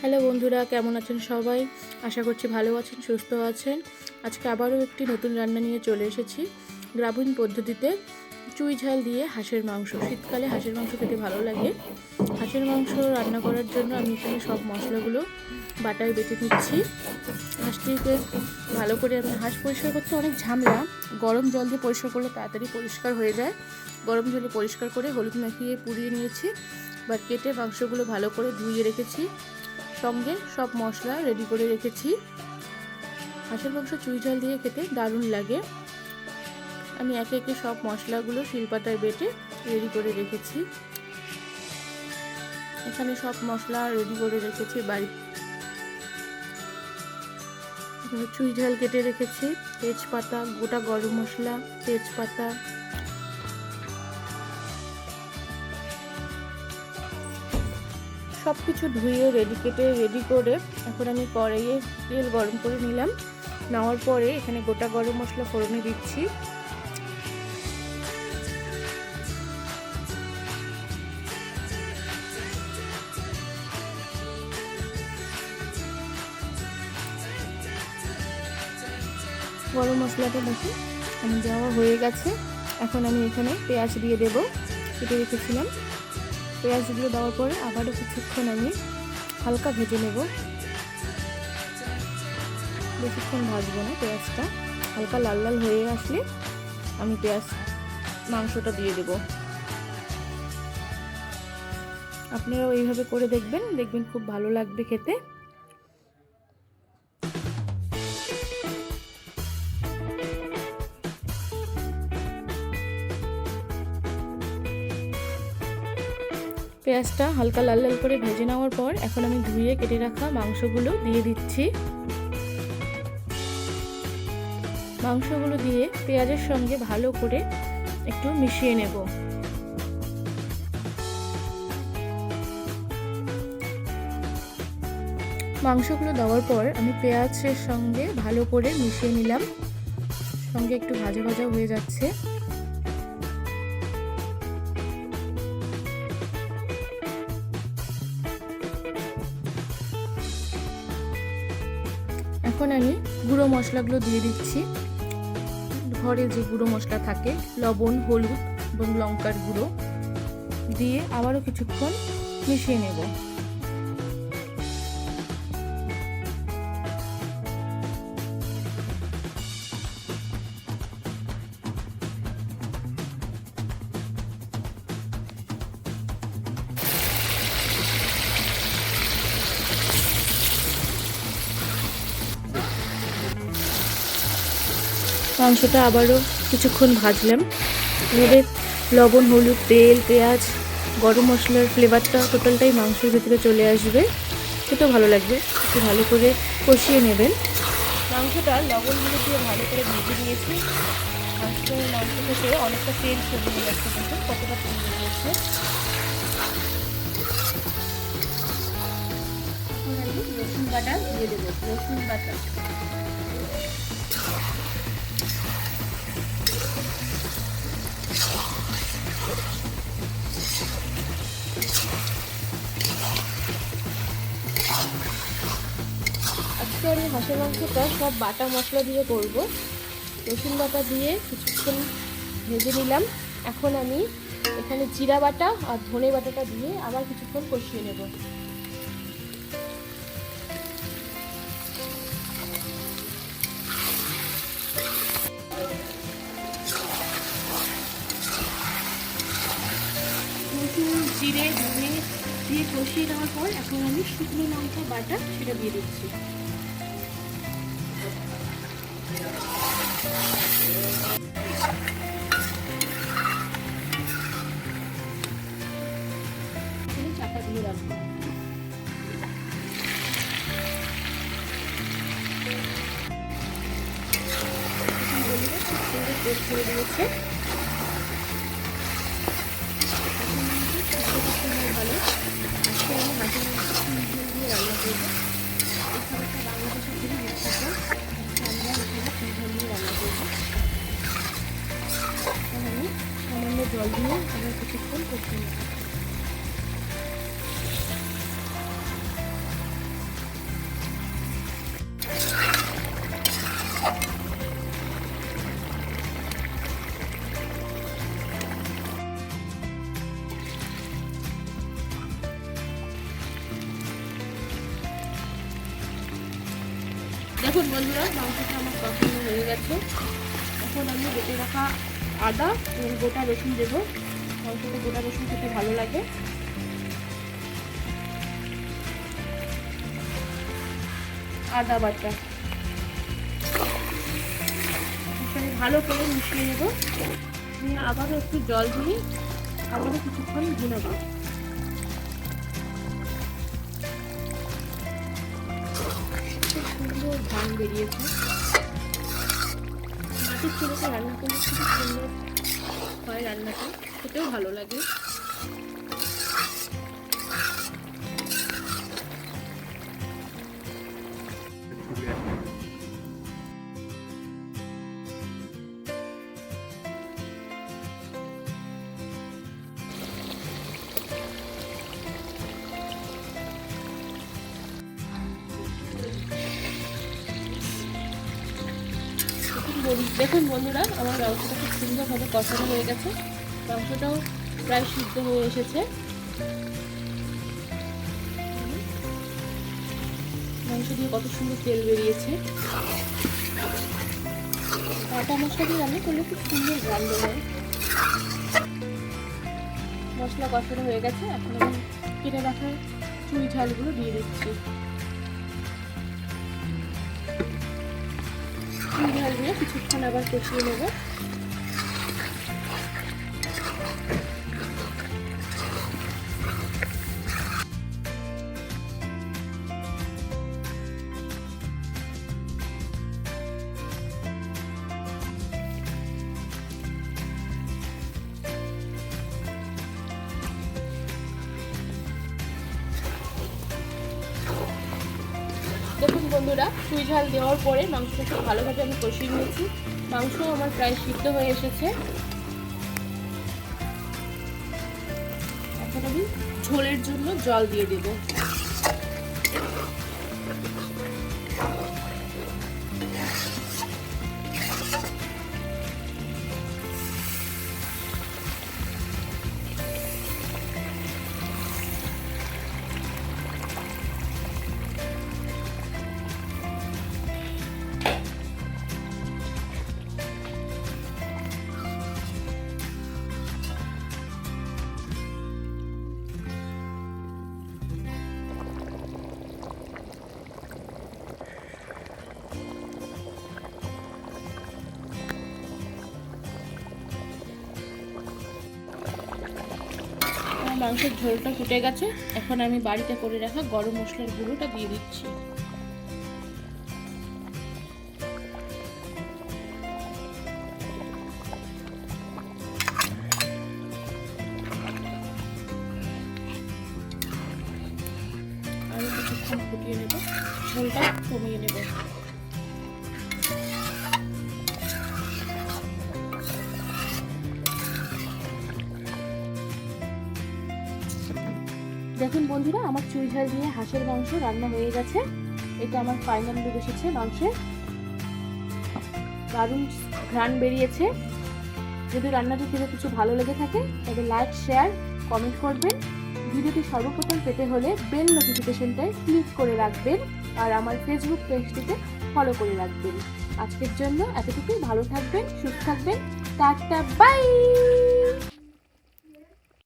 Hello বন্ধুরা, কেমন আছেন সবাই? আশা করছি ভালো আছেন, সুস্থ আছেন। আজকে আবারও একটি নতুন রান্না নিয়ে চলে এসেছি। গ্রামীণ পদ্ধতিতে চুই ঝাল দিয়ে হাঁসের মাংস। শীতকালে হাঁসের মাংস খেতে ভালো লাগে। হাঁসের মাংস রান্না করার জন্য আমি এখানে সব মশলাগুলো বাটায় বেটে নিচ্ছি। হাঁসটিকে ভালো করে আমি, হাঁস পরিষ্কার করতে অনেক ঝামেলা। গরম জল দিয়ে পরিষ্কার করলে তাড়াতাড়ি পরিষ্কার হয়ে যায়। গরম জলে পরিষ্কার করে হলুদ মাখিয়ে পুড়িয়ে নিয়েছি। বা কেটে মাংসগুলো ভালো করে ধুয়ে রেখেছি। সঙ্গে সব মশলা রেডি করে রেখেছি। হাঁসের মাংস চুই ঝাল দিয়ে খেতে দারুণ লাগে। আমি একে একে সব মশলাগুলো শিলপাটায় বেটে রেডি করে রেখেছি। এখানে সব মশলা রেডি করে রেখেছি বাড়ি চুই ঝাল কেটে রেখেছি। তেজপাতা, গোটা গরম মশলা, তেজপাতা সব কিছু ধুয়ে রেডি কেটে রেডি করে এখন আমি কড়াইয়ে তেল গরম করে নিলাম। নেওয়ার পরে এখানে গোটা গরম মশলা ফোড়নে দিচ্ছি। গরম মশলাটা দেখি আমি দেওয়া হয়ে গেছে। এখন আমি এখানে পেঁয়াজ দিয়ে দেবো, কেটে রেখেছিলাম। পেঁয়াজগুলো দেওয়ার পরে আবারও কিছুক্ষণ আমি হালকা ভেজে নেব। বেশিক্ষণ ভাজবো না পেঁয়াজটা। হালকা লাল লাল হয়ে আসলে আমি পেঁয়াজ মাংসটা দিয়ে দেব। আপনারাও এইভাবে করে দেখবেন দেখবেন খুব ভালো লাগবে খেতে। পেঁয়াজটা হালকা লাল লাল করে ভেজে নেওয়ার পর এখন আমি ধুয়ে কেটে রাখা মাংসগুলো দিয়ে দিচ্ছি। মাংসগুলো দিয়ে পেঁয়াজের সঙ্গে ভালো করে একটু মিশিয়ে নেব। মাংসগুলো দেওয়ার পর আমি পেঁয়াজের সঙ্গে ভালো করে মিশিয়ে নিলাম। সঙ্গে একটু ভাজা ভাজা হয়ে যাচ্ছে। এখন আমি গুঁড়ো মশলাগুলো দিয়ে দিচ্ছি। ঘরে যে গুঁড়ো মশলা থাকে, লবণ, হলুদ এবং লঙ্কার গুঁড়ো দিয়ে আবারও কিছুক্ষণ মিশিয়ে নেব। মাংসটা আবারও কিছুক্ষণ ভাজলাম। এবারে লবণ, হলুদ, তেল, পেঁয়াজ, গরম মশলার ফ্লেভারটা টোটালটাই মাংসের ভিতরে চলে আসবে। খেতেও ভালো লাগবে, একটু ভালো করে কষিয়ে নেবেন। মাংসটা লবণ, হলুদ দিয়ে ভালো করে ভেজে নিয়েছি। মাংস মাংস থেকে অনেকটা তেল সরিয়ে যাচ্ছে কিন্তু, কতটা তেল রসুন বাটা দিয়ে দেবো, রসুন বাটা। আমি হাঁসের মাংসটা, সব বাটা মশলা দিয়ে করব। রসুন বাটা দিয়ে কিছুক্ষণ ভেজে নিলাম। এখন আমি এখানে জিরা বাটা আর ধনে বাটাটা দিয়ে আবার কিছুক্ষণ কষিয়ে নেব। জিরে, ধনে দিয়ে কষিয়ে দেওয়ার পর এখন আমি শুকনো লঙ্কা বাটা সেটা দিয়ে দিচ্ছি। টেস্ট করে দিয়েছে। দিয়ে রান্না করব। এই খাবারটা বিখ্যাত আমরা এখানে দিয়ে রান্না করব সামান্য জল দিয়ে আমরা কিছুক্ষণ করতে নেব। দেখুন বন্ধুরা, মাংসটা আমার কষানো হয়ে গেছে। এখন আমি বেটে রাখা আদা এবং গোটা রসুন দেবো। মাংসটা গোটা রসুন খেতে ভালো লাগে। আদা বাটা। ভালো করে মিশিয়ে নেব। নিয়ে আবারও একটু জল দিয়ে আবারও কিছুক্ষণ ভুনাবো বেরিয়েছে। মাটির চুলোতে রান্না করলে খুব সুন্দর হয় রান্নাটা খেতেও ভালো লাগে। দেখুন দেখুন বন্ধুরা, আমার মাংসটা খুব সুন্দরভাবে কষানো হয়ে গেছে। মাংসটাও প্রায় সিদ্ধ হয়ে এসেছে। মাংস দিয়ে কত সুন্দর তেল বেরিয়েছে। আটা মশলা দিয়ে রান্না করলে খুব সুন্দর গন্ধ হয়। মশলা কষানো হয়ে গেছে, এখন আমি কেটে রাখা চুই ঝালগুলো দিয়ে দিচ্ছি। ঝাল দিয়ে কিছুক্ষণ আবার কষিয়ে নেব। বন্ধুরা, সুই ঝাল দেওয়ার পরে মাংসটা খুব ভালোভাবে আমি কষিয়ে নিয়েছি। মাংস আমার প্রায় সিদ্ধ হয়ে এসেছে। এখন আমি ঝোলের জন্য জল দিয়ে দেব। মাংসের ঝোলটা ফুটে গেছে। এখন আমি বাড়িতে করে রাখা গরম মশলার গুঁড়োটা দিয়ে দিচ্ছি। দেখুন বন্ধুরা, আমার চুই ঝাল দিয়ে হাঁসের মাংস রান্না হয়ে গেছে। এটা আমার ফাইনাল লুক এসেছে মাংসের। দারুণ ঘ্রাণ বেরিয়েছে। যদি রান্নাটি থেকে কিছু ভালো লেগে থাকে, তবে লাইক শেয়ার কমেন্ট করবেন। ভিডিওটি সর্বপ্রথম পেতে হলে বেল নোটিফিকেশনটায় ক্লিক করে রাখবেন আর আমার ফেসবুক পেজটিতে ফলো করে রাখবেন। আজকের জন্য এতটুকুই। ভালো থাকবেন, সুস্থ থাকবেন। Tata bye